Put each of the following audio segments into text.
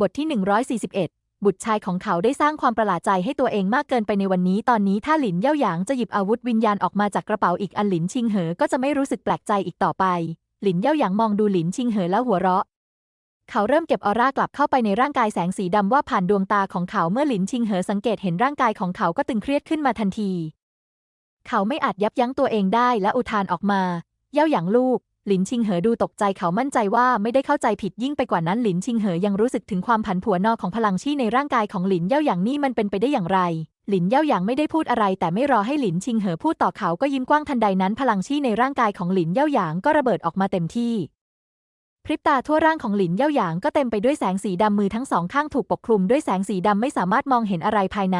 บทที่ 141 บุตรชายของเขาได้สร้างความประหลาดใจให้ตัวเองมากเกินไปในวันนี้ ตอนนี้ถ้าหลินเย่าหยางจะหยิบอาวุธวิญญาณออกมาจากกระเป๋าอีกอันหลินชิงเหอก็จะไม่รู้สึกแปลกใจอีกต่อไป หลินเย่าหยางมองดูหลินชิงเหอแล้วหัวเราะ เขาเริ่มเก็บออร่ากลับเข้าไปในร่างกายแสงสีดำว่าผ่านดวงตาของเขาเมื่อหลินชิงเหอสังเกตเห็นร่างกายของเขาก็ตึงเครียดขึ้นมาทันที เขาไม่อาจยับยั้งตัวเองได้และอุทานออกมา เย่าหยางลูก หลินชิงเหอดูตกใจเขามั่นใจว่าไม่ได้เข้าใจผิดยิ่งไปกว่านั้นหลินชิงเหอยังรู้สึกถึงความผันผวนนอของพลังชี่ในร่างกายของหลินเย่าหยางนี่มันเป็นไปได้อย่างไร หลินเย่าหยางไม่ได้พูดอะไร แต่ไม่รอให้หลินชิงเหอพูดต่อเขาก็ยิ้มกว้างทันใดนั้น พลังชี่ในร่างกายของหลินเย่าหยางก็ระเบิดออกมาเต็มที่ พริบตาทั่วร่างของหลินเย่าหยางก็เต็มไปด้วยแสงสีดำมือทั้งสองข้างถูกปกคลุมด้วยแสงสีดำไม่สามารถมองเห็นอะไรภายใน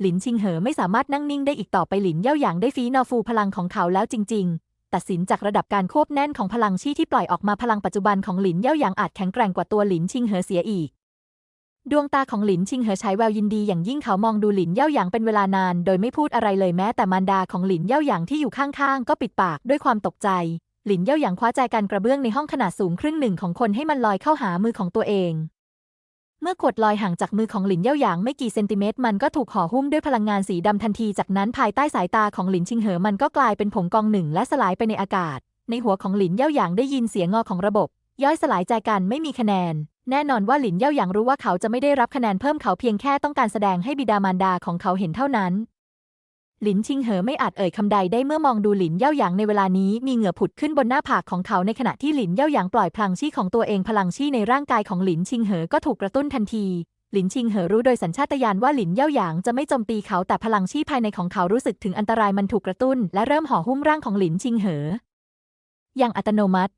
หลินชิงเหอไม่สามารถนั่งนิ่งได้อีกต่อไปหลินเย่าหยางได้ฟีนอฟูพลังของเขาแล้วจริง ๆ ตัดสินจากระดับการควบแน่นของพลังชี่ที่ปล่อยออกมาพลังปัจจุบันของหลินเย่าหยางอาจแข็งแกร่งกว่าตัวหลินชิงเหอเสียอีก ดวงตาของหลินชิงเหอใช้แววยินดีอย่างยิ่งเขามองดูหลินเย่าหยางเป็นเวลานาน โดยไม่พูดอะไรเลยแม้แต่มารดาของหลินเย่าหยางที่อยู่ข้างๆ ก็ปิดปากด้วยความตกใจ หลินเย่าหยางคว้าใจกันกระเบื้องในห้องขนาดสูงครึ่งหนึ่งของคนให้มันลอยเข้าหามือของตัวเอง เมื่อขวดลอยห่างจากมือของหลินเย่าหยางไม่กี่เซนติเมตร มันก็ถูกห่อหุ้มด้วยพลังงานสีดำทันทีจากนั้นภายใต้สายตาของหลินชิงเหอมันก็กลายเป็นผงกองหนึ่งและสลายไปในอากาศ ในหัวของหลินเย่าหยางได้ยินเสียงงอของระบบ ย่อยสลายใจกันไม่มีคะแนน แน่นอนว่าหลินเย่าหยางรู้ว่าเขาจะไม่ได้รับคะแนนเพิ่มเขาเพียงแค่ต้องการแสดงให้บิดามารดาของเขาเห็นเท่านั้น หลินชิงเหอไม่อาจเอ่ยคำใดได้เมื่อมองดูหลินเย่าหยางในเวลานี้มีเหงื่อผุดขึ้นบนหน้าผากของเขาในขณะที่หลินเย่าหยางปล่อยพลังชี่ของตัวเองพลังชี่ในร่างกายของหลินชิงเหอก็ถูกกระตุ้นทันทีหลินชิงเหอรู้โดยสัญชาตญาณว่าหลินเย่าหยางจะไม่โจมตีเขาแต่พลังชี่ภายในของเขารู้สึกถึงอันตรายมันถูกกระตุ้น และเริ่มห่อหุ้มร่างของหลินชิงเหอ อย่างอัตโนมัติ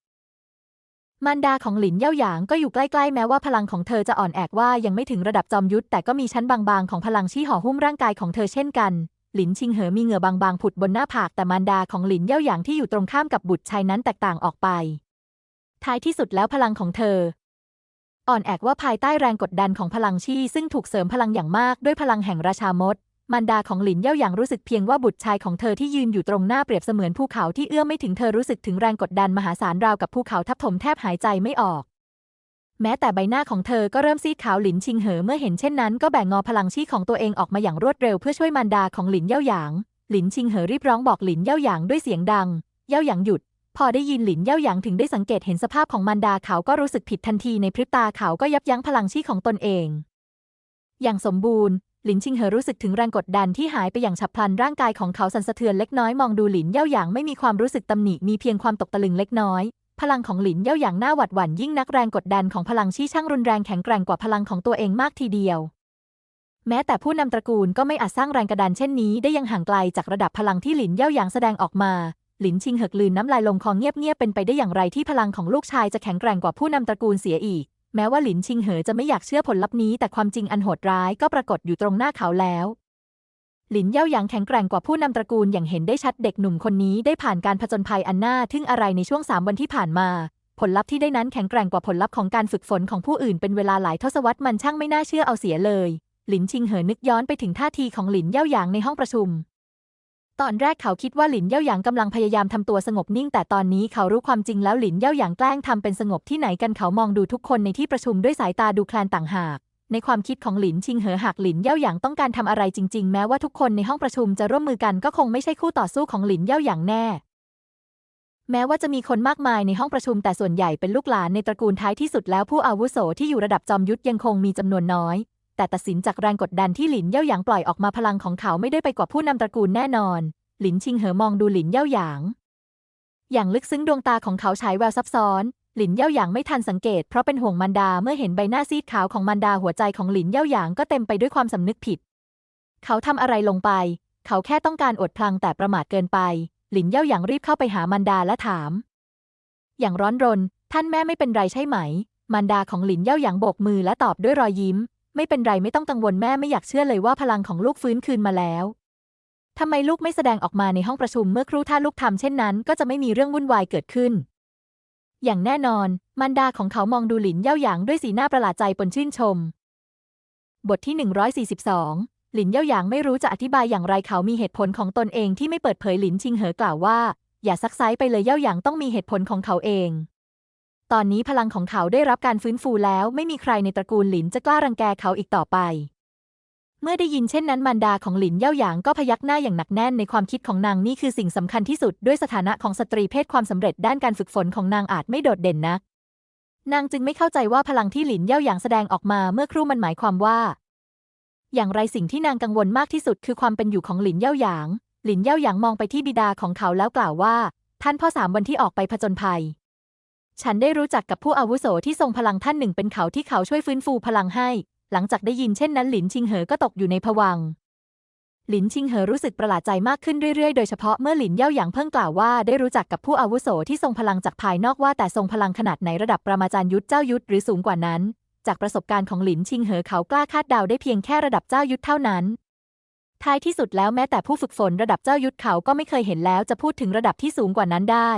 มารดาของหลินเย่าหยางก็อยู่ใกล้ๆ แม้ว่าพลังของเธอจะอ่อนแอว่ายังไม่ถึงระดับจอมยุทธแต่ก็มีชั้นบางๆของพลังชี่ห่อหุ้มร่างกายของเธอเช่นกัน หลินชิงเหอมีเหงื่อบางๆผุดบนหน้าผากแต่มารดาของหลินเย่าหยางที่อยู่ตรงข้ามกับบุตรชายนั้นแตกต่างออกไป ท้ายที่สุดแล้วพลังของเธอ อ่อนแอกว่าภายใต้แรงกดดันของพลังชี่ซึ่งถูกเสริมพลังอย่างมากด้วยพลังแห่งราชามดมารดาของหลินเย่าหยางรู้สึกเพียงว่าบุตรชายของเธอที่ยืนอยู่ตรงหน้าเปรียบเสมือนภูเขาที่เอื้อมไม่ถึงเธอรู้สึกถึงแรงกดดันมหาศาลราวกับภูเขาทับถมแทบหายใจไม่ออก แม้แต่ใบหน้าของเธอก็เริ่มซีดขาวหลินชิงเหอเมื่อเห็นเช่นนั้นก็แบ่งงอพลังชี่ของตัวเองออกมาอย่างรวดเร็วเพื่อช่วยมารดาของหลินเย่าหยาง หลินชิงเหอรีบร้องบอกหลินเย่าหยางด้วยเสียงดัง เย่าหยางหยุด พอได้ยินหลินเย่าหยางถึงได้สังเกตเห็นสภาพของมารดาเขาก็รู้สึกผิดทันทีในพริบตาเขาก็ยับยั้งพลังชี่ของตนเอง อย่างสมบูรณ์หลินชิงเหอรู้สึกถึงแรงกดดันที่หายไปอย่างฉับพลันร่างกายของเขาสั่นสะเทือนเล็กน้อยมองดูหลินเย่าหยางไม่มีความรู้สึกตำหนิมีเพียงความตกตะลึงเล็กน้อย พลังของหลินเย่าหยางน้าหวัดหวั่นยิ่งนักแรงกดดันของพลังชี่ช่างรุนแรงแข็งแกร่งกว่าพลังของตัวเองมากทีเดียว แม้แต่ผู้นำตระกูลก็ไม่อาจสร้างแรงกระดานเช่นนี้ได้ยังห่างไกลจากระดับพลังที่หลินเย่าหยางแสดงออกมาหลินชิงเหิกลืนน้ำลายลงคอเงียบๆเป็นไปได้อย่างไรที่พลังของลูกชายจะแข็งแกร่งกว่าผู้นำตระกูลเสียอีก แม้ว่าหลินชิงเหอจะไม่อยากเชื่อผลลัพธ์นี้ แต่ความจริงอันโหดร้ายก็ปรากฏอยู่ตรงหน้าเขาแล้ว หลินเย่าหยางแข็งแกร่งกว่าผู้นำตระกูลอย่างเห็นได้ชัดเด็กหนุ่มคนนี้ได้ผ่านการผจญภัยอันน่าทึ่งอะไรในช่วงสามวันที่ผ่านมา ผลลัพธ์ที่ได้นั้นแข็งแกร่งกว่าผลลัพธ์ของการฝึกฝนของผู้อื่นเป็นเวลาหลายทศวรรษมันช่างไม่น่าเชื่อเอาเสียเลย หลินชิงเหอนึกย้อนไปถึงท่าทีของหลินเย่าหยางในห้องประชุม ตอนแรกเขาคิดว่าหลินเย่าหยางกำลังพยายามทำตัวสงบนิ่ง แต่ตอนนี้เขารู้ความจริงแล้วหลินเย่าหยางแกล้งทำเป็นสงบที่ไหนกันเขามองดูทุกคนในที่ประชุมด้วยสายตาดูแคลนต่างหาก ในความคิดของหลินชิงเหอหากหลินเย่าหยางต้องการทำอะไรจริง ๆ แม้ว่าทุกคนในห้องประชุมจะร่วมมือกันก็คงไม่ใช่คู่ต่อสู้ของหลินเย่าหยางแน่ แม้ว่าจะมีคนมากมายในห้องประชุมแต่ส่วนใหญ่เป็นลูกหลานในตระกูลท้ายที่สุดแล้วผู้อาวุโสที่อยู่ระดับจอมยุทธยังคงมีจำนวนน้อย แต่ตัดสินจากแรงกดดันที่หลินเย่าหยางปล่อยออกมาพลังของเขาไม่ได้ไปกว่าผู้นำตระกูลแน่นอน หลินชิงเหอมองดูหลินเย่าหยาง อย่างลึกซึ้งดวงตาของเขาฉายแววซับซ้อน หลินเย่าหยางไม่ทันสังเกตเพราะเป็นห่วงมันดาเมื่อเห็นใบหน้าซีดขาวของมันดาหัวใจของหลินเย่าหยางก็เต็มไปด้วยความสำนึกผิด เขาทำอะไรลงไป เขาแค่ต้องการอดพลังแต่ประมาทเกินไป หลินเย่าหยางรีบเข้าไปหามันดาและถาม อย่างร้อนรน ท่านแม่ไม่เป็นไรใช่ไหม มันดาของหลินเย่าหยางโบกมือและตอบด้วยรอยยิ้ม ไม่เป็นไรไม่ต้องกังวลแม่ไม่อยากเชื่อเลยว่าพลังของลูกฟื้นคืนมาแล้วทำไมลูกไม่แสดงออกมาในห้องประชุมเมื่อครู่ถ้าลูกทำเช่นนั้น ก็จะไม่มีเรื่องวุ่นวายเกิดขึ้น อย่างแน่นอน มันดาของเขามองดูหลินเย่าหยางด้วยสีหน้าประหลาดใจปนชื่นชม บทที่ 142 หลินเย่าหยางไม่รู้จะอธิบายอย่างไรเขามีเหตุผลของตนเองที่ไม่เปิดเผยหลินชิงเหอกล่าวว่า อย่าซักไซไปเลยเย่าหยางต้องมีเหตุผลของเขาเอง ตอนนี้พลังของเขาได้รับการฟื้นฟูแล้ว ไม่มีใครในตระกูลหลินจะกล้ารังแกเขาอีกต่อไป เมื่อได้ยินเช่นนั้นมารดาของหลินเย่าหยางก็พยักหน้าอย่างหนักแน่นในความคิดของนางนี่คือสิ่งสำคัญที่สุดด้วยสถานะของสตรีเพศความสำเร็จด้านการฝึกฝนของนางอาจไม่โดดเด่นนัก นางจึงไม่เข้าใจว่าพลังที่หลินเย่าหยางแสดงออกมาเมื่อครู่มันหมายความว่า อย่างไรสิ่งที่นางกังวลมากที่สุดคือความเป็นอยู่ของหลินเย่าหยาง หลินเย่าหยางมองไปที่บิดาของเขาแล้วกล่าวว่า ท่านพ่อสามวันที่ออกไปผจญภัย ฉันได้รู้จักกับผู้อาวุโสที่ทรงพลังท่านหนึ่งเป็นเขาที่เขาช่วยฟื้นฟูพลังให้ หลังจากได้ยินเช่นนั้นหลินชิงเหอก็ตกอยู่ในภวังหลินชิงเหอรู้สึกประหลาดใจมากขึ้นเรื่อยๆ โดยเฉพาะเมื่อหลินเย่าหยางเพิ่งกล่าวว่าได้รู้จักกับผู้อาวุโสที่ทรงพลังจากภายนอกว่าแต่ทรงพลังขนาดไหนระดับประมาจารย์ยุทธเจ้ายุทธหรือสูงกว่านั้น จากประสบการณ์ของหลินชิงเหอเขากล้าคาดเดาได้เพียงแค่ระดับเจ้ายุทธเท่านั้น ท้ายที่สุดแล้วแม้แต่ผู้ฝึกฝนระดับเจ้ายุทธเขาก็ไม่เคยเห็นแล้วจะพูดถึงระดับที่สูงกว่านั้นได้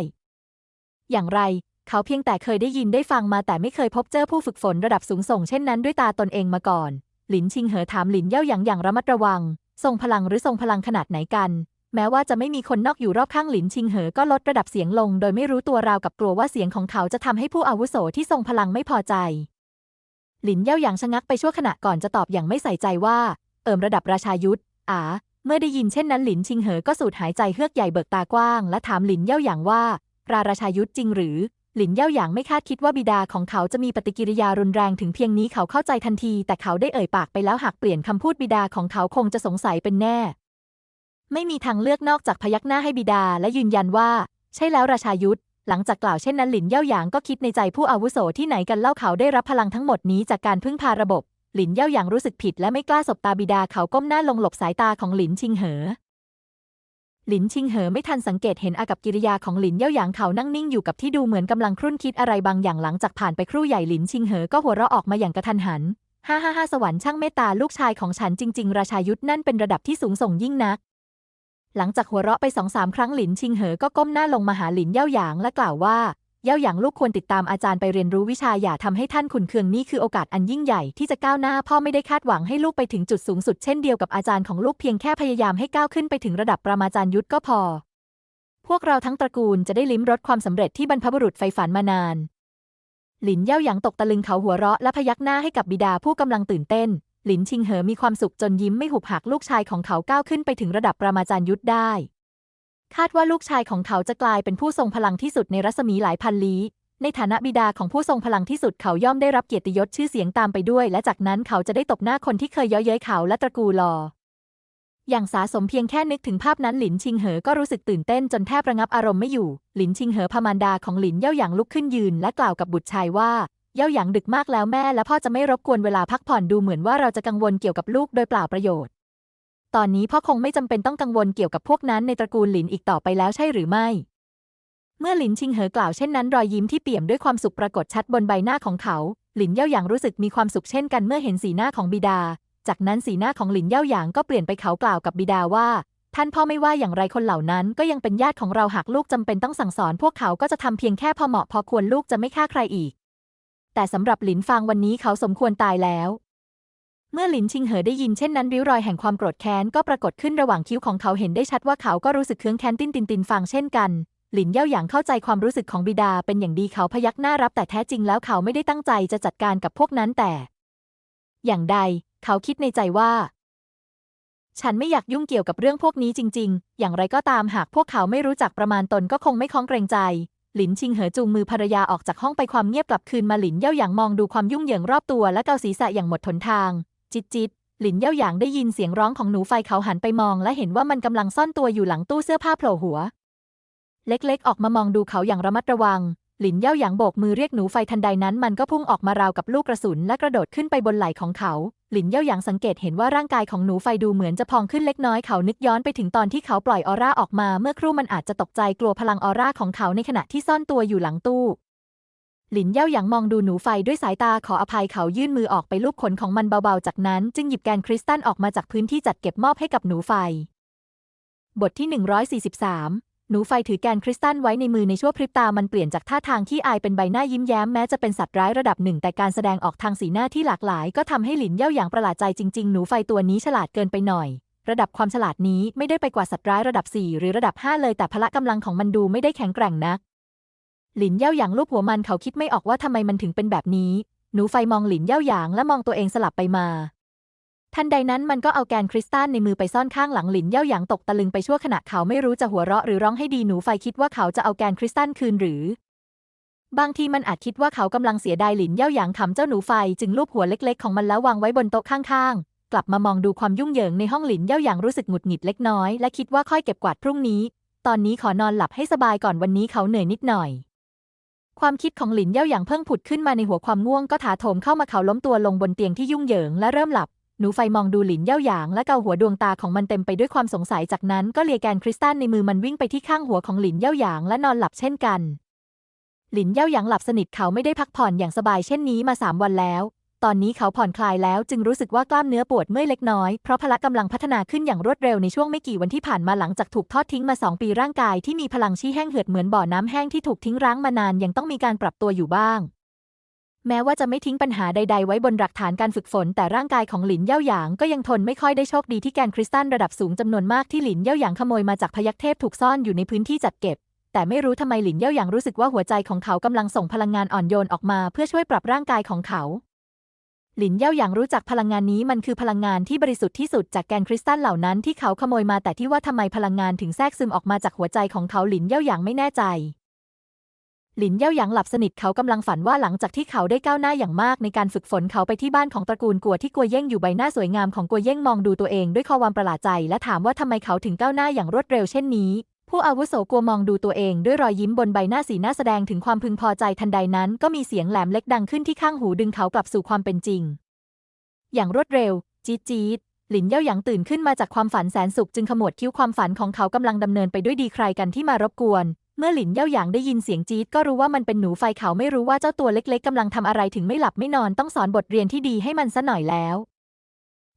อย่างไร เขาเพียงแต่เคยได้ยินได้ฟังมาแต่ไม่เคยพบเจอผู้ฝึกฝนระดับสูงส่งเช่นนั้นด้วยตาตนเองมาก่อน หลินชิงเหอถามหลินเย่าหยางอย่างระมัดระวัง ทรงพลังหรือทรงพลังขนาดไหนกัน แม้ว่าจะไม่มีคนนอกอยู่รอบข้างหลินชิงเหอก็ลดระดับเสียงลง โดยไม่รู้ตัวราวกับกลัวว่าเสียงของเขาจะทำให้ผู้อาวุโสที่ทรงพลังไม่พอใจ หลินเย่าหยางชะงักไปชั่วขณะก่อนจะตอบอย่างไม่ใส่ใจว่า เอิมระดับราชายุทธอาเมื่อได้ยินเช่นนั้นหลินชิงเหอก็สูดหายใจเฮือกใหญ่เบิกตากว้าง และถามหลินเย่าหยางว่าราราชายุทธจริงหรือ หลินเย่าหยางไม่คาดคิดว่าบิดาของเขาจะมีปฏิกิริยารุนแรงถึงเพียงนี้เขาเข้าใจทันที แต่เขาได้เอ่ยปากไปแล้วหากเปลี่ยนคำพูดบิดาของเขาคงจะสงสัยเป็นแน่ ไม่มีทางเลือกนอกจากพยักหน้าให้บิดาและยืนยันว่า ใช่แล้วราชายุทธหลังจากกล่าวเช่นนั้นหลินเย่าหยางก็คิดในใจผู้อาวุโสที่ไหนกันเล่าเขาได้รับพลังทั้งหมดนี้จากการพึ่งพาระบบ หลินเย่าหยางรู้สึกผิดและไม่กล้าสบตาบิดาเขาก้มหน้าลงหลบสายตาของหลินชิงเหอ หลินชิงเหอไม่ทันสังเกตเห็นอากับกิริยาของหลินเย่าหยางเขานั่งนิ่งอยู่กับที่ดูเหมือนกำลังครุ่นคิดอะไรบางอย่างหลังจากผ่านไปครู่ใหญ่หลินชิงเหอก็หัวเราะออกมาอย่างกระทันหันฮ่าฮ่าฮ่าสวรรค์ช่างเมตตาลูกชายของฉันจริง ๆ ราชายุทธนั่นเป็นระดับที่สูงส่งยิ่งนัก หลังจากหัวเราะไปสองสามครั้งหลินชิงเหอก็ก้มหน้าลงมาหาหลินเย่าหยางและกล่าวว่า เย่าหยางลูกควรติดตามอาจารย์ไปเรียนรู้วิชาอย่าทำให้ท่านขุนเคืองนี่คือโอกาสอันยิ่งใหญ่ที่จะก้าวหน้า พ่อไม่ได้คาดหวังให้ลูกไปถึงจุดสูงสุดเช่นเดียวกับอาจารย์ของลูกเพียงแค่พยายามให้ก้าวขึ้นไปถึงระดับประมาจารย์ยุทธก็พอ พวกเราทั้งตระกูลจะได้ลิ้มรสความสำเร็จที่บรรพบุรุษใฝ่ฝันมานาน หลินเย่าหยางตกตะลึงเขาหัวเราะและพยักหน้าให้กับบิดาผู้กำลังตื่นเต้น หลินชิงเหอมีความสุขจนยิ้มไม่หุบหักลูกชายของเขาก้าวขึ้นไปถึงระดับประมาจารย์ยุทธได้ คาดว่าลูกชายของเขาจะกลายเป็นผู้ทรงพลังที่สุดในรัศมีหลายพันลี้ ในฐานะบิดาของผู้ทรงพลังที่สุดเขาย่อมได้รับเกียรติยศชื่อเสียงตามไปด้วย และจากนั้นเขาจะได้ตบหน้าคนที่เคยเย้ยเย้ยเขาและตระกูลลออย่างสาสมเพียงแค่นึกถึงภาพนั้นหลินชิงเหอก็รู้สึกตื่นเต้นจนแทบระงับอารมณ์ไม่อยู่ หลินชิงเหอพมารดาของหลินเย่าหยางลุกขึ้นยืน และกล่าวกับบุตรชายว่า เย่าหยางดึกมากแล้วแม่และพ่อจะไม่รบกวนเวลาพักผ่อนดูเหมือนว่าเราจะกังวลเกี่ยวกับลูกโดยเปล่าประโยชน์ ตอนนี้พ่อคงไม่จำเป็นต้องกังวลเกี่ยวกับพวกนั้นในตระกูลหลินอีกต่อไปแล้วใช่หรือไม่ เมื่อหลินชิงเหอกล่าวเช่นนั้นรอยยิ้มที่เปี่ยมด้วยความสุขปรากฏชัดบนใบหน้าของเขา หลินเย่าหยางรู้สึกมีความสุขเช่นกันเมื่อเห็นสีหน้าของบิดา จากนั้นสีหน้าของหลินเย่าหยางก็เปลี่ยนไปเขากล่าวกับบิดาว่า ท่านพ่อไม่ว่าอย่างไรคนเหล่านั้น ก็ยังเป็นญาติของเราหากลูกจำเป็นต้องสั่งสอน พวกเขาก็จะทำเพียงแค่พอเหมาะพอควรลูกจะไม่ฆ่าใครอีก แต่สำหรับหลินฟางวันนี้เขาสมควรตายแล้ว เมื่อหลินชิงเหอได้ยินเช่นนั้นริ้วรอยแห่งความโกรธแค้นก็ปรากฏขึ้นระหว่างคิ้วของเขาเห็นได้ชัดว่าเขาก็รู้สึกเคืองแค้นติ้นตินตินฟางเช่นกัน หลินเย่าหยางเข้าใจความรู้สึกของบิดาเป็นอย่างดีเขาพยักหน้ารับแต่แท้จริงแล้วเขาไม่ได้ตั้งใจจะจัดการกับพวกนั้นแต่ อย่างใด เขาคิดในใจว่า ฉันไม่อยากยุ่งเกี่ยวกับเรื่องพวกนี้จริง ๆ อย่างไรก็ตามหากพวกเขาไม่รู้จักประมาณตนก็คงไม่คล้องเกรงใจหลินชิงเหอจูงมือภรรยาออกจากห้องไปความเงียบกลับคืนมาหลินเย่าหยางมองดูความยุ่งเหยิงรอบตัวและเกาศีรษะอย่างหมดหนทาง จิตจิตหลินเย่าหยางได้ยินเสียงร้องของหนูไฟเขาหันไปมอง และเห็นว่ามันกำลังซ่อนตัวอยู่หลังตู้เสื้อผ้าโผล่หัว เล็กๆ ออกมามองดูเขาอย่างระมัดระวัง หลินเย่าหยางโบกมือเรียกหนูไฟทันใดนั้นมันก็พุ่งออกมาราวกับลูกกระสุนและกระโดดขึ้นไปบนไหล่ของเขา หลินเย่าหยางสังเกตเห็นว่าร่างกายของหนูไฟดูเหมือนจะพองขึ้นเล็กน้อยเขานึกย้อนไปถึงตอนที่เขาปล่อยออร่าออกมา เมื่อครู่มันอาจจะตกใจกลัวพลังออร่าของเขาในขณะที่ซ่อนตัวอยู่หลังตู้ หลินเย่าหยางมองดูหนูไฟด้วยสายตาขออภัยเขายื่นมือออกไปลูบขนของมันเบาๆ จากนั้นจึงหยิบแกนคริสตัลออกมาจากพื้นที่จัดเก็บมอบให้กับหนูไฟ บทที่ 143 หนูไฟถือแกนคริสตัลไว้ในมือในชั่วพริบตามันเปลี่ยนจากท่าทางที่อายเป็นใบหน้ายิ้มแย้มแม้จะเป็นสัตว์ร้ายระดับหนึ่ง แต่การแสดงออกทางสีหน้าที่หลากหลาย ก็ทำให้หลินเย่าหยางประหลาดใจจริงๆ หนูไฟตัวนี้ฉลาดเกินไปหน่อยระดับความฉลาดนี้ไม่ได้ไปกว่าสัตว์ร้ายระดับ 4 หรือระดับ 5 เลยแต่พละกำลังของมันดูไม่ได้แข็งแกร่งนัก หลินเย่าหยางลูบหัวมันเขาคิดไม่ออกว่าทำไมมันถึงเป็นแบบนี้ หนูไฟมองหลินเย่าหยางและมองตัวเองสลับไปมาทันใดนั้นมันก็เอาแกนคริสตัลในมือไปซ่อนข้างหลังหลินเย่าหยางตกตะลึงไปชั่วขณะเขาไม่รู้จะหัวเราะหรือร้องให้ดีหนูไฟคิดว่าเขาจะเอาแกนคริสตัลคืนหรือ บางทีมันอาจคิดว่าเขากำลังเสียดายหลินเย่าหยางขำเจ้าหนูไฟจึงลูบหัวเล็ก ๆ ของมันแล้ววางไว้บนโต๊ะข้างๆ กลับมามองดูความยุ่งเหยิงในห้องหลินเย่าหยางรู้สึกหงุดหงิดเล็กน้อยและคิดว่าค่อยเก็บกวาดพรุ่งนี้ ตอนนี้ขอนอนหลับให้สบายก่อนวันนี้เขาเหนื่อยนิดหน่อย ความคิดของหลินเย่าหยางเพิ่งผุดขึ้นมาในหัวความง่วงก็ถาโถมเข้ามาเขาล้มตัวลงบนเตียงที่ยุ่งเหยิงและเริ่มหลับ หนูไฟมองดูหลินเย่าหยางและเกาหัวดวงตาของมันเต็มไปด้วยความสงสัยจากนั้นก็เลียแกนคริสตัลในมือมันวิ่งไปที่ข้างหัวของหลินเย่าหยางและนอนหลับเช่นกัน หลินเย่าหยางหลับสนิทเขาไม่ได้พักผ่อนอย่างสบายเช่นนี้มาสามวันแล้ว ตอนนี้เขาผ่อนคลายแล้วจึงรู้สึกว่ากล้ามเนื้อปวดเมื่อยเล็กน้อย เพราะพละกำลังพัฒนาขึ้นอย่างรวดเร็วในช่วงไม่กี่วันที่ผ่านมาหลังจากถูกทอดทิ้งมาสองปีร่างกายที่มีพลังชี้แห้งเหือดเหมือนบ่อน้ำแห้งที่ถูกทิ้งร้างมานานยังต้องมีการปรับตัวอยู่บ้างแม้ว่าจะไม่ทิ้งปัญหาใด ๆ ไว้บนหลักฐานการฝึกฝน แต่ร่างกายของหลินเย่าหยางก็ยังทนไม่ค่อยได้โชคดีที่แกนคริสตัลระดับสูงจำนวนมากที่หลินเย่าหยางขโมยมาจากพยัคฆ์เทพถูกซ่อนอยู่ในพื้นที่จัดเก็บ แต่ไม่รู้ทำไมหลินเย่าหยางรู้สึกว่าหัวใจของเขากำลังส่งพลังงานอ่อนโยนออกมาเพื่อช่วยปรับร่างกายของเขา หลินเย่าหยางรู้จักพลังงานนี้มันคือพลังงานที่บริสุทธิ์ที่สุดจากแกนคริสตัลเหล่านั้นที่เขาขโมยมาแต่ที่ว่าทำไมพลังงานถึงแทรกซึมออกมาจากหัวใจของเขาหลินเย่าหยางไม่แน่ใจ หลินเย่าหยางหลับสนิทเขากำลังฝันว่าหลังจากที่เขาได้ก้าวหน้าอย่างมากในการฝึกฝนเขาไปที่บ้านของตระกูลกัวที่กัวเย่งอยู่ใบหน้าสวยงามของกัวเย่งมองดูตัวเองด้วยความประหลาดใจ และถามว่าทำไมเขาถึงก้าวหน้าอย่างรวดเร็วเช่นนี้ ผู้อาวุโสกลัวมองดูตัวเองด้วยรอยยิ้มบนใบหน้าสีหน้าแสดงถึงความพึงพอใจทันใดนั้น ก็มีเสียงแหลมเล็กดังขึ้นที่ข้างหูดึงเขากลับสู่ความเป็นจริง อย่างรวดเร็ว จี๊ดจี๊ดหลินเย่าหยางตื่นขึ้นมาจากความฝันแสนสุขจึงขมวดคิ้วความฝันของเขากำลังดำเนินไปด้วยดีใครกันที่มารบกวน เมื่อหลินเย่าหยางได้ยินเสียงจี๊ดก็รู้ว่ามันเป็นหนูไฟเขาไม่รู้ว่าเจ้าตัวเล็ก ๆกำลังทำอะไรถึงไม่หลับไม่นอนต้องสอนบทเรียนที่ดีให้มันซะหน่อยแล้ว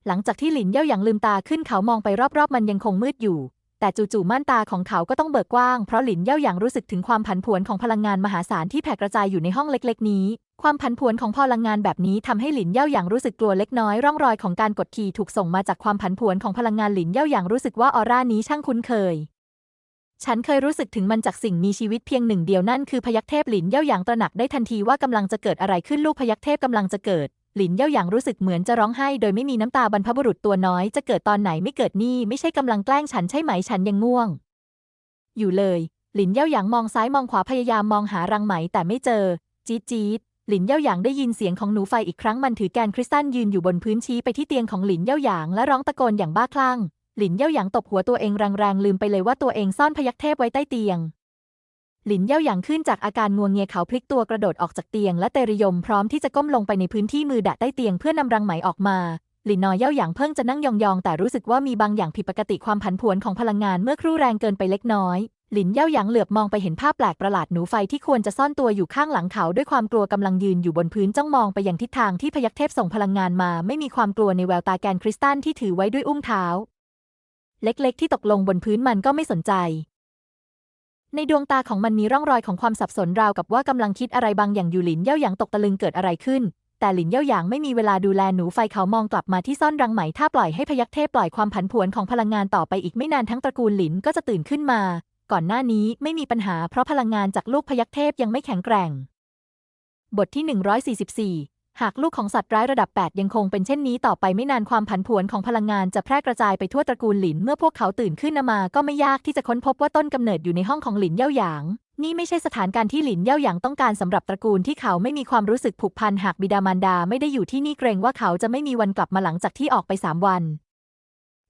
หลังจากที่หลินเย่าหยางลืมตาขึ้นเขามองไปรอบๆ มันยังคงมืดอยู่ แต่จู่ๆม่านตาของเขาก็ต้องเบิกกว้าง เพราะหลินเย่าหยางรู้สึกถึงความผันผวนของพลังงานมหาศาลที่แผ่กระจายอยู่ในห้องเล็กๆ นี้ ความผันผวนของพลังงานแบบนี้ทำให้หลินเย่าหยางรู้สึกกลัวเล็กน้อยร่องรอยของการกดขี่ถูกส่งมาจากความผันผวนของพลังงานหลินเย่าหยางรู้สึกว่าออร่านี้ช่างคุ้นเคย ฉันเคยรู้สึกถึงมันจากสิ่งมีชีวิตเพียงหนึ่งเดียวนั่นคือพยัคฆ์เทพหลินเย่าหยางตระหนักได้ทันทีว่ากำลังจะเกิดอะไรขึ้นลูกพยัคฆ์เทพกำลังจะเกิด หลินเย่าหยางรู้สึกเหมือนจะร้องไห้โดยไม่มีน้ำตาบรรพบุรุษตัวน้อยจะเกิดตอนไหนไม่เกิดนี่ไม่ใช่กำลังแกล้งฉันใช่ไหมฉันยังง่วง อยู่เลย หลินเย่าหยางมองซ้ายมองขวาพยายามมองหารังไหมแต่ไม่เจอ จี๊ดจี๊ดหลินเย่าหยางได้ยินเสียงของหนูไฟอีกครั้งมันถือแกนคริสตัลยืนอยู่บนพื้นชี้ไปที่เตียงของหลินเย่าหยางและร้องตะโกนอย่างบ้าคลั่ง หลินเย่าหยางตบหัวตัวเองแรงๆลืมไปเลยว่าตัวเองซ่อนพยัคฆ์เทพไว้ใต้เตียง หลินเย่าหยางขึ้นจากอาการงวงเงียเขาพลิกตัวกระโดดออกจากเตียง และเตริยมพร้อมที่จะก้มลงไปในพื้นที่มือดะใต้เตียงเพื่อนำรังไหมออกมาหลินนอยเย่าหยางเพิ่งจะนั่งยองๆ แต่รู้สึกว่ามีบางอย่างผิดปกติความผันผวนของพลังงานเมื่อครู่แรงเกินไปเล็กน้อย หลินเย่าหยางเหลือบมองไปเห็นภาพแปลกประหลาดหนูไฟที่ควรจะซ่อนตัวอยู่ข้างหลังเขาด้วยความกลัวกำลังยืนอยู่บนพื้นจ้องมองไปยังทิศทางที่พยัคฆ์เทพส่งพลังงานมา ไม่มีความกลัวในแววตาแกนคริสตัลที่ถือไว้ด้วยอุ้งเท้า เล็กๆ ที่ตกลงบนพื้นมันก็ไม่สนใจ ในดวงตาของมันมีร่องรอยของความสับสนราวกับว่ากำลังคิดอะไรบางอย่างอยู่หลินเย่าหยางตกตะลึงเกิดอะไรขึ้น แต่หลินเย่าหยางไม่มีเวลาดูแลหนูไฟเขามองกลับมาที่ซ่อนรังไหมถ้าปล่อยให้พยัคฆเทพปล่อยความผันผวนของพลังงานต่อไปอีกไม่นานทั้งตระกูลหลินก็จะตื่นขึ้นมา ก่อนหน้านี้ไม่มีปัญหาเพราะพลังงานจากลูกพยัคฆเทพยังไม่แข็งแกร่ง บทที่ 144 หากลูกของสัตว์ร้ายระดับ 8 ยังคงเป็นเช่นนี้ต่อไปไม่นานความผันผวนของพลังงานจะแพร่กระจายไปทั่วตระกูลหลิน เมื่อพวกเขาตื่นขึ้นมา ก็ไม่ยากที่จะค้นพบว่าต้นกำเนิดอยู่ในห้องของหลินเย่าหยาง นี่ไม่ใช่สถานการณ์ที่หลินเย่าหยางต้องการสำหรับตระกูลที่เขาไม่มีความรู้สึกผูกพันหากบิดามารดาไม่ได้อยู่ที่นี่เกรงว่าเขาจะไม่มีวันกลับมาหลังจากที่ออกไปสามวัน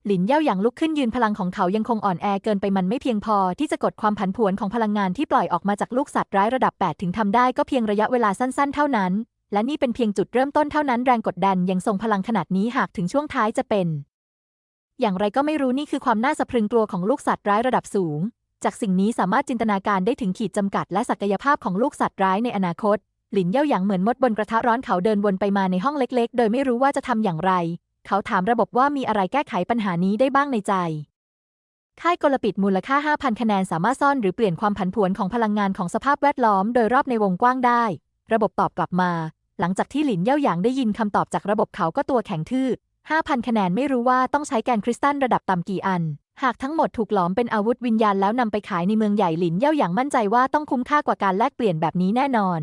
หลินเย่าหยางลุกขึ้นยืนพลังของเขายังคงอ่อนแอเกินไปมันไม่เพียงพอที่จะกดความผันผวนของพลังงานที่ปล่อยออกมาจากลูกสัตว์ร้ายระดับ 8 ถึงทำได้ก็เพียงระยะเวลาสั้นๆ เท่านั้น และนี่เป็นเพียงจุดเริ่มต้นเท่านั้นแรงกดดันยังทรงพลังขนาดนี้หากถึงช่วงท้ายจะเป็น อย่างไรก็ไม่รู้นี่คือความน่าสะพรึงกลัวของลูกสัตว์ร้ายระดับสูง จากสิ่งนี้สามารถจินตนาการได้ถึงขีดจำกัดและศักยภาพของลูกสัตว์ร้ายในอนาคต หลินเย่าหยางเหมือนมดบนกระทะร้อนเขาเดินวนไปมาในห้องเล็ก ๆ โดยไม่รู้ว่าจะทำอย่างไร เขาถามระบบว่ามีอะไรแก้ไขปัญหานี้ได้บ้างในใจค่ายกลปิดมูลค่า 5,000 คะแนนสามารถซ่อนหรือเปลี่ยนความผันผวนของพลังงานของสภาพแวดล้อมโดยรอบในวงกว้างได้ ระบบตอบกลับมา หลังจากที่หลินเย่าหยางได้ยินคำตอบจากระบบเขาก็ตัวแข็งทื่อ5,000 คะแนนไม่รู้ว่าต้องใช้แกนคริสตัลระดับต่ำกี่อัน หากทั้งหมดถูกหลอมเป็นอาวุธวิญญาณแล้วนำไปขายในเมืองใหญ่หลินเย่าหยางมั่นใจว่าต้องคุ้มค่ากว่าการแลกเปลี่ยนแบบนี้แน่นอน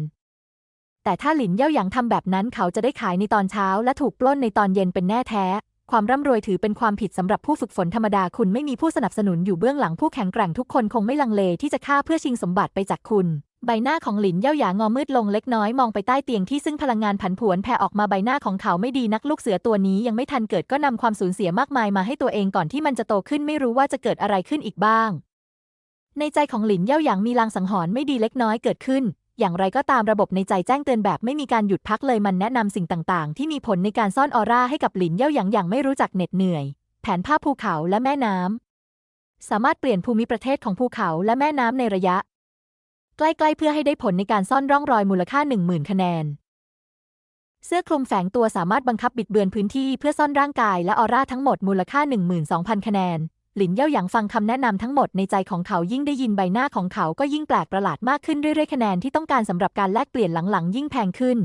แต่ถ้าหลินเย่าหยางทำแบบนั้นเขาจะได้ขายในตอนเช้า และถูกปล้นในตอนเย็นเป็นแน่แท้ ความร่ำรวยถือเป็นความผิดสำหรับผู้ฝึกฝนธรรมดาคุณไม่มีผู้สนับสนุนอยู่เบื้องหลังผู้แข็งแกร่งทุกคนคงไม่ลังเลที่จะฆ่าเพื่อชิงสมบัติไปจากคุณ ใบหน้าของหลินเย่าหยางงอมืดลงเล็กน้อยมองไปใต้เตียงที่ซึ่งพลังงานผันผวนแผ่ออกมาใบหน้าของเขาไม่ดีนักลูกเสือตัวนี้ยังไม่ทันเกิดก็นำความสูญเสียมากมายมาให้ตัวเองก่อนที่มันจะโตขึ้นไม่รู้ว่าจะเกิดอะไรขึ้นอีกบ้าง ในใจของหลินเย่าหยางมีลางสังหรณ์ไม่ดีเล็กน้อยเกิดขึ้น อย่างไรก็ตามระบบในใจแจ้งเตือนแบบไม่มีการหยุดพักเลยมันแนะนำสิ่งต่างๆ ที่มีผลในการซ่อนออร่าให้กับหลินเย่าหยางอย่างไม่รู้จักเหน็ดเหนื่อย แผนภาพภูเขาและแม่น้ำสามารถเปลี่ยนภูมิประเทศของภูเขาและแม่น้ำในระยะ ใกล้ๆเพื่อให้ได้ผลในการซ่อนร่องรอยมูลค่า 10,000 คะแนน เสื้อคลุมแฝงตัวสามารถบังคับบิดเบือนพื้นที่เพื่อซ่อนร่างกายและออร่าทั้งหมดมูลค่า 12,000 คะแนน หลินเย่าหยางฟังคำแนะนำทั้งหมดในใจของเขายิ่งได้ยินใบหน้าของเขาก็ยิ่งแปลกประหลาดมากขึ้นเรื่อยๆคะแนนที่ต้องการสำหรับการแลกเปลี่ยนหลังๆ ยิ่งแพงขึ้น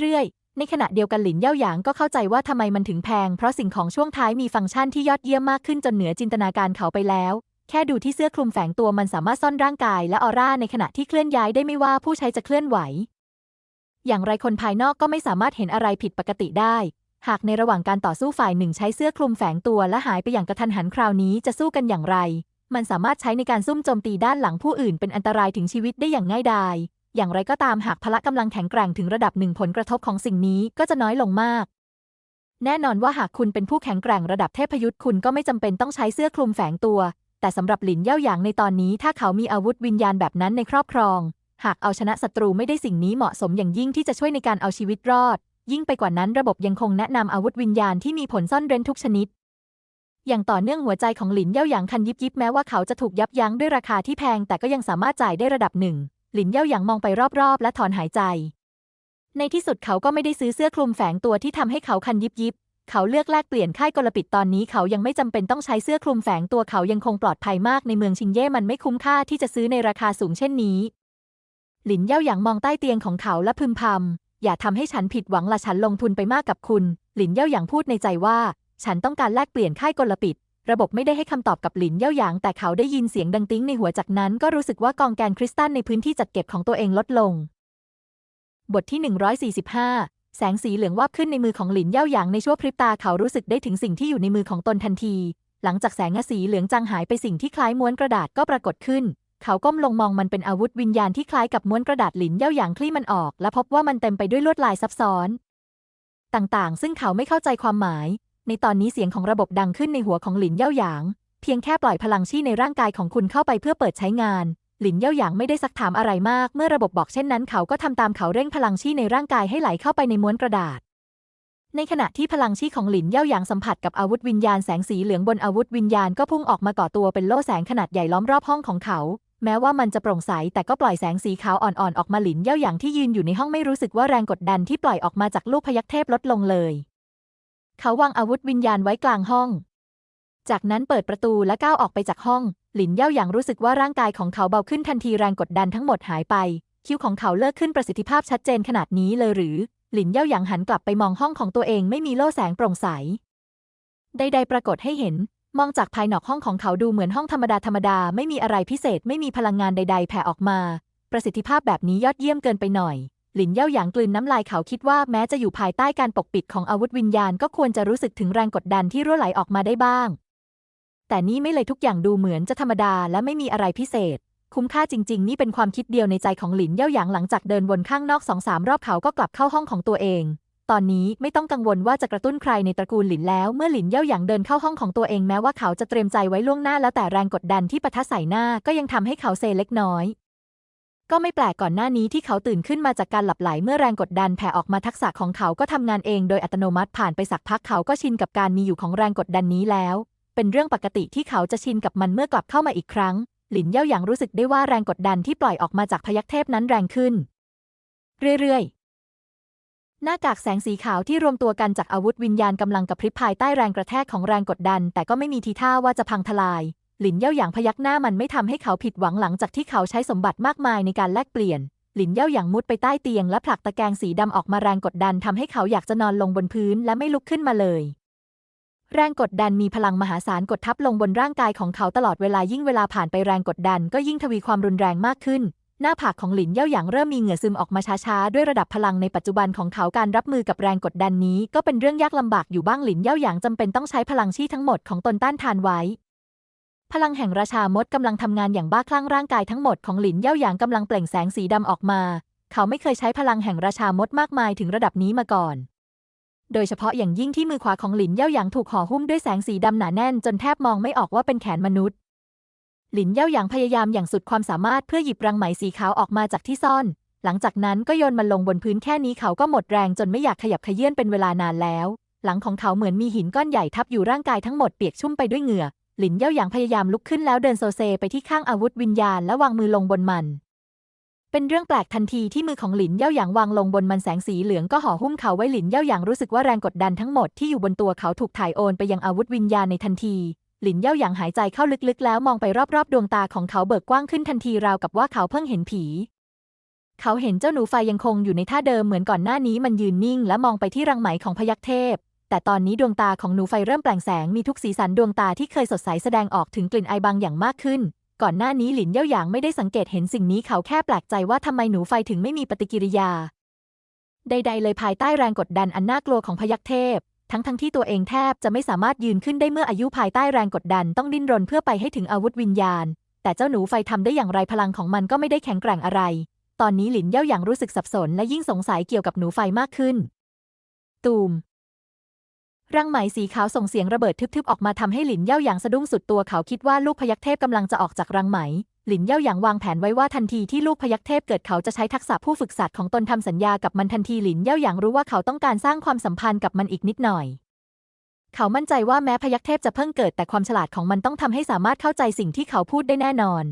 เรื่อยๆในขณะเดียวกันหลินเย่าหยางก็เข้าใจว่าทำไมมันถึงแพง เพราะสิ่งของช่วงท้ายมีฟังก์ชันที่ยอดเยี่ยมมากขึ้นจนเหนือจินตนาการเขาไปแล้ว แค่ดูที่เสื้อคลุมแฝงตัวมันสามารถซ่อนร่างกายและออร่าในขณะที่เคลื่อนย้ายได้ไม่ว่าผู้ใช้จะเคลื่อนไหว อย่างไรคนภายนอกก็ไม่สามารถเห็นอะไรผิดปกติได้ หากในระหว่างการต่อสู้ฝ่ายหนึ่งใช้เสื้อคลุมแฝงตัวและหายไปอย่างกระทันหันคราวนี้จะสู้กันอย่างไร มันสามารถใช้ในการซุ่มโจมตีด้านหลังผู้อื่นเป็นอันตรายถึงชีวิตได้อย่างง่ายดาย อย่างไรก็ตามหากพละกำลังแข็งแกร่งถึงระดับหนึ่งผลกระทบของสิ่งนี้ก็จะน้อยลงมากแน่นอนว่าหากคุณเป็นผู้แข็งแกร่งระดับเทพยุทธ์คุณก็ไม่จำเป็นต้องใช้เสื้อคลุมแฝงตัว แต่สำหรับหลินเย่าหยางในตอนนี้ถ้าเขามีอาวุธวิญญาณแบบนั้นในครอบครอง หากเอาชนะศัตรูไม่ได้สิ่งนี้เหมาะสมอย่างยิ่งที่จะช่วยในการเอาชีวิตรอด ยิ่งไปกว่านั้นระบบยังคงแนะนำอาวุธวิญญาณที่มีผลซ่อนเร้นทุกชนิด อย่างต่อเนื่องหัวใจของหลินเย่าหยางคันยิบยิบแม้ว่าเขาจะถูกยับยั้งด้วยราคาที่แพงแต่ก็ยังสามารถจ่ายได้ระดับหนึ่งหลินเย่าหยางมองไปรอบๆ และถอนหายใจ ในที่สุดเขาก็ไม่ได้ซื้อเสื้อคลุมแฝงตัวที่ทำให้เขาคันยิบยิบ เขาเลือกแลกเปลี่ยนค่ายกลปิดตอนนี้เขายังไม่จำเป็นต้องใช้เสื้อคลุมแฝงตัวเขายังคงปลอดภัยมากในเมืองชิงเย่มันไม่คุ้มค่าที่จะซื้อในราคาสูงเช่นนี้ หลินเย่าหยางมองใต้เตียงของเขาและพึมพำอย่าทำให้ฉันผิดหวังละฉันลงทุนไปมากกับคุณ หลินเย่าหยางพูดในใจว่า ฉันต้องการแลกเปลี่ยนค่ายกลปิด ระบบไม่ได้ให้คำตอบกับหลินเย่าหยางแต่เขาได้ยินเสียงดังติ้งในหัวจากนั้นก็รู้สึกว่ากองแกนคริสตัลในพื้นที่จัดเก็บของตัวเองลดลง บทที่ 145 แสงสีเหลืองวาบขึ้นในมือของหลินเย่าหยางในชั่วพริบตาเขารู้สึกได้ถึงสิ่งที่อยู่ในมือของตนทันที หลังจากแสงสีเหลืองจางหายไปสิ่งที่คล้ายม้วนกระดาษก็ปรากฏขึ้น เขาก้มลงมองมันเป็นอาวุธวิญญาณที่คล้ายกับม้วนกระดาษหลินเย่าหยางคลี่มันออก และพบว่ามันเต็มไปด้วยลวดลายซับซ้อน ต่างๆ ซึ่งเขาไม่เข้าใจความหมาย ในตอนนี้เสียงของระบบดังขึ้นในหัวของหลินเย่าหยาง เพียงแค่ปล่อยพลังชี่ในร่างกายของคุณเข้าไปเพื่อเปิดใช้งาน หลินเย่าหยางไม่ได้ซักถามอะไรมาก เมื่อระบบบอกเช่นนั้น เขาก็ทำตามเขาเร่งพลังชี่ในร่างกายให้ไหลเข้าไปในม้วนกระดาษ ในขณะที่พลังชี่ของหลินเย่าหยางสัมผัสกับอาวุธวิญญาณแสงสีเหลืองบนอาวุธวิญญาณก็พุ่งออกมาก่อตัวเป็นโล่แสงขนาดใหญ่ล้อมรอบห้องของเขา แม้ว่ามันจะโปร่งใสแต่ก็ปล่อยแสงสีขาวอ่อนๆออกมาหลินเย่าหยางที่ยืนอยู่ในห้องไม่รู้สึกว่าแรงกดดันที่ปล่อยออกมาจากลูกพยัคฆ์เทพลดลงเลย เขาวางอาวุธวิญญาณไว้กลางห้อง จากนั้นเปิดประตูและก้าวออกไปจากห้อง หลินเย่าหยางรู้สึกว่าร่างกายของเขาเบาขึ้นทันทีแรงกดดันทั้งหมดหายไป คิ้วของเขาเลิกขึ้นประสิทธิภาพชัดเจนขนาดนี้เลยหรือ หลินเย่าหยางหันกลับไปมองห้องของตัวเองไม่มีโล่แสงโปร่งใส ใดๆปรากฏให้เห็น มองจากภายนอกห้องของเขาดูเหมือนห้องธรรมดาธรรมดาไม่มีอะไรพิเศษไม่มีพลังงานใด ๆ แผ่ออกมา ประสิทธิภาพแบบนี้ยอดเยี่ยมเกินไปหน่อย หลินเย่าหยางกลืนน้ำลายเขาคิดว่าแม้จะอยู่ภายใต้การปกปิดของอาวุธวิญญาณก็ควรจะรู้สึกถึงแรงกดดันที่รั่วไหลออกมาได้บ้าง แต่นี่ไม่เลยทุกอย่างดูเหมือนจะธรรมดาและไม่มีอะไรพิเศษ คุ้มค่าจริง ๆ นี่เป็นความคิดเดียวในใจของหลินเย่าหยางหลังจากเดินวนข้างนอกสองสามรอบเขาก็กลับเข้าห้องของตัวเอง ตอนนี้ไม่ต้องกังวลว่าจะกระตุ้นใครในตระกูลหลินแล้ว เมื่อหลินเย่าหยางเดินเข้าห้องของตัวเองแม้ว่าเขาจะเตรียมใจไว้ล่วงหน้าแล้วแต่แรงกดดันที่ปะทะใส่หน้าก็ยังทำให้เขาเซเล็กน้อยก็ไม่แปลกก่อนหน้านี้ที่เขาตื่นขึ้นมาจากการหลับไหลเมื่อแรงกดดันแผ่ออกมาทักษะของเขาก็ทำงานเองโดยอัตโนมัติผ่านไปสักพักเขาก็ชินกับการมีอยู่ของแรงกดดันนี้แล้ว เป็นเรื่องปกติที่เขาจะชินกับมันเมื่อกลับเข้ามาอีกครั้ง หลินเย่าหยางรู้สึกได้ว่าแรงกดดันที่ปล่อยออกมาจากพยัคฆ์เทพนั้นแรงขึ้น เรื่อยๆ หน้ากากแสงสีขาวที่รวมตัวกันจากอาวุธวิญญาณกำลังกระพริบภายใต้แรงกระแทกของแรงกดดัน แต่ก็ไม่มีทีท่าว่าจะพังทลาย หลินเย่าหยางพยักหน้ามันไม่ทำให้เขาผิดหวังหลังจากที่เขาใช้สมบัติมากมายในการแลกเปลี่ยนหลินเย่าหยางมุดไปใต้เตียงและผลักตะแกรงสีดำออกมาแรงกดดันทำให้เขาอยากจะนอนลงบนพื้นและไม่ลุกขึ้นมาเลย แรงกดดันมีพลังมหาศาลกดทับลงบนร่างกายของเขาตลอดเวลายิ่งเวลาผ่านไปแรงกดดันก็ยิ่งทวีความรุนแรงมากขึ้น หน้าผากของหลินเย่าหยางเริ่มมีเหงื่อซึมออกมาช้าๆ ด้วยระดับพลังในปัจจุบันของเขาการรับมือกับแรงกดดันนี้ ก็เป็นเรื่องยากลำบากอยู่บ้างหลินเย่าหยางจำเป็นต้องใช้พลังชี่ทั้งหมดของตนต้านทานไว้ พลังแห่งราชามดกำลังทำงานอย่างบ้าคลั่งร่างกายทั้งหมดของหลินเย่าหยางกำลังเปล่งแสงสีดำออกมา เขาไม่เคยใช้พลังแห่งราชามดมากมายถึงระดับนี้มาก่อน โดยเฉพาะอย่างยิ่งที่มือขวาของหลินเย่าหยางถูกห่อหุ้มด้วยแสงสีดำหนาแน่นจนแทบมองไม่ออกว่าเป็นแขนมนุษย์ หลินเย่าหยางพยายามอย่างสุดความสามารถเพื่อหยิบรังไหมสีขาวออกมาจากที่ซ่อน หลังจากนั้นก็โยนมันลงบนพื้นแค่นี้เขาก็หมดแรงจนไม่อยากขยับเขยื่อนเป็นเวลานานแล้ว หลังของเขาเหมือนมีหินก้อนใหญ่ทับอยู่ร่างกายทั้งหมดเปียกชุ่มไปด้วยเหงื่อ หลินเย่าหยางพยายามลุกขึ้นแล้วเดินโซเซไปที่ข้างอาวุธวิญญาณและวางมือลงบนมัน เป็นเรื่องแปลกทันทีที่มือของหลินเย่าหยางวางลงบนมันแสงสีเหลืองก็ห่อหุ้มเขาไว้หลินเย่าหยางรู้สึกว่าแรงกดดันทั้งหมดที่อยู่บนตัวเขาถูกถ่ายโอนไปยังอาวุธวิญญาณในทันที หลินเย่าหยางหายใจเข้าลึกๆ แล้วมองไปรอบๆ ดวงตาของเขาเบิกกว้างขึ้นทันทีราวกับว่าเขาเพิ่งเห็นผี เขาเห็นเจ้าหนูไฟยังคงอยู่ในท่าเดิมเหมือนก่อนหน้านี้มันยืนนิ่งและมองไปที่รังไหมของพยัคฆ์เทพ แต่ตอนนี้ดวงตาของหนูไฟเริ่มแปลงแสงมีทุกสีสันดวงตาที่เคยสดใสแสดงออกถึงกลิ่นไอบางอย่างมากขึ้น ก่อนหน้านี้หลินเย่าหยางไม่ได้สังเกตเห็นสิ่งนี้เขาแค่แปลกใจว่าทำไมหนูไฟถึงไม่มีปฏิกิริยา ใด ๆ เลยภายใต้แรงกดดันอันน่ากลัวของพยัคฆ์เทพ ทั้งทั้งที่ตัวเองแทบจะไม่สามารถยืนขึ้นได้เมื่ออายุภายใต้แรงกดดันต้องดิ้นรนเพื่อไปให้ถึงอาวุธวิญญาณ แต่เจ้าหนูไฟทำได้อย่างไรพลังของมันก็ไม่ได้แข็งแกร่งอะไร ตอนนี้หลินเย่าหยางรู้สึกสับสนและยิ่งสงสัยเกี่ยวกับหนูไฟมากขึ้น ตูม รังไหมสีขาวส่งเสียงระเบิดทึบๆออกมาทำให้หลินเย่าหยางสะดุ้งสุดตัวเขาคิดว่าลูกพยัคฆ์เทพกำลังจะออกจากรังไหม หลินเย่าหยางวางแผนไว้ว่าทันทีที่ลูกพยัคฆ์เทพเกิดเขาจะใช้ทักษะผู้ฝึกสัตว์ของตนทำสัญญากับมันทันทีหลินเย่าหยางรู้ว่าเขาต้องการสร้างความสัมพันธ์กับมันอีกนิดหน่อย เขามั่นใจว่าแม้พยัคฆ์เทพจะเพิ่งเกิดแต่ความฉลาดของมันต้องทำให้สามารถเข้าใจสิ่งที่เขาพูดได้แน่นอน